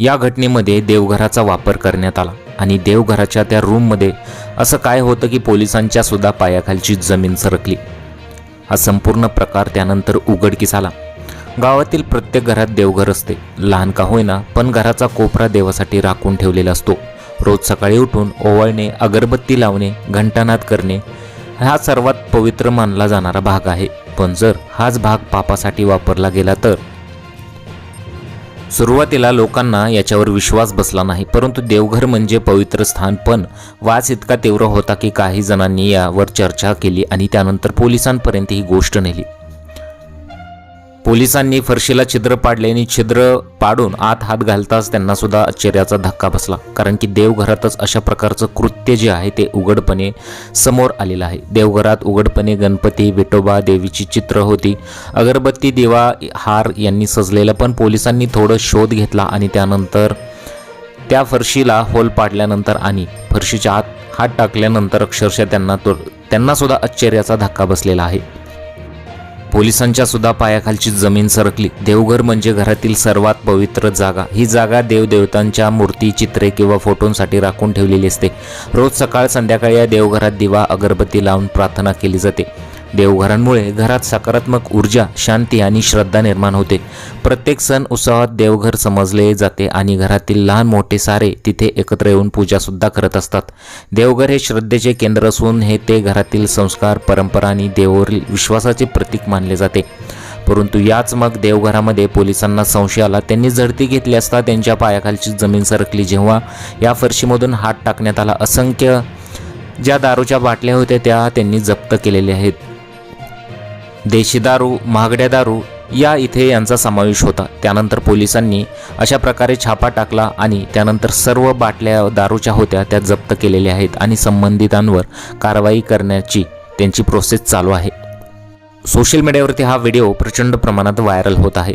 या घटनेमध्ये देवघराचा वापर करण्यात आला आणि देवघराच्या त्या रूममध्ये असं काय होतं की पोलिसांच्या सुद्धा पायाखालची जमीन सरकली. हा संपूर्ण प्रकार त्यानंतर उघडकीस आला. गावातील प्रत्येक घरात देवघर असते. लहान का होईना पण घराचा कोपरा देवासाठी राखून ठेवलेला असतो. रोज सकाळी उठून ओवाळणे अगरबत्ती लावणे घंटानाद करणे हा सर्वात पवित्र मानला जाणारा भाग आहे. पण जर हाच भाग पापासाठी वापरला गेला तर? सुरुवातीला लोकांना याच्यावर विश्वास बसला नाही परंतु देवघर म्हणजे पवित्र स्थान. पण वास इतका तीव्र होता की काही जणांनी यावर चर्चा केली आणि त्यानंतर पोलिसांपर्यंत ही गोष्ट नेली. पोलिसांनी फरशीला छिद्र पाडले आणि छिद्र पाडून आत हात घालताच त्यांना सुद्धा आश्चर्याचा धक्का बसला. कारण की देवघरातच अशा प्रकारचं कृत्य जे आहे ते उघडपणे समोर आलेलं आहे. देवघरात उघडपणे गणपती विठोबा देवीची चित्र होती. अगरबत्ती दिवा हार यांनी सजलेलं पण पोलिसांनी थोडं शोध घेतला आणि त्यानंतर त्या फरशीला होल पाडल्यानंतर आणि फरशीच्या आत हात टाकल्यानंतर अक्षरशः त्यांना तो त्यांनासुद्धा आश्चर्याचा धक्का बसलेला आहे. पोलिसांच्या सुद्धा पायाखालची जमीन सरकली. देवघर म्हणजे घरातील सर्वात पवित्र जागा. ही जागा देवदेवतांच्या मूर्ती चित्रे किंवा फोटोंसाठी राखून ठेवलेली असते. रोज सकाळ संध्याकाळी या देवघरात दिवा अगरबत्ती लावून प्रार्थना केली जाते. देवघरांमुळे घरात सकारात्मक ऊर्जा शांती आणि श्रद्धा निर्माण होते. प्रत्येक सण उत्सवात देवघर समजले जाते आणि घरातील लहान मोठे सारे तिथे एकत्र येऊन पूजासुद्धा करत असतात. देवघर हे श्रद्धेचे केंद्र असून हे ते घरातील संस्कार परंपरा आणि देवावरील विश्वासाचे प्रतीक मानले जाते. परंतु याच मग देवघरामध्ये पोलिसांना संशय आला. त्यांनी झडती घेतली असता त्यांच्या पायाखालची जमीन सरकली. जेव्हा या फरशीमधून हात टाकण्यात आला असंख्य ज्या दारूच्या बाटल्या होत्या त्या त्यांनी जप्त केलेल्या आहेत. देशी दारू महागड्या दारू या इथे यांचा समावेश होता. त्यानंतर पोलिसांनी अशा प्रकारे छापा टाकला आणि त्यानंतर सर्व बाटल्या दारूच्या होत्या त्या जप्त केलेल्या आहेत आणि संबंधितांवर कारवाई करण्याची त्यांची प्रोसेस चालू आहे. सोशल मीडियावरती हा व्हिडिओ प्रचंड प्रमाणात व्हायरल होत आहे.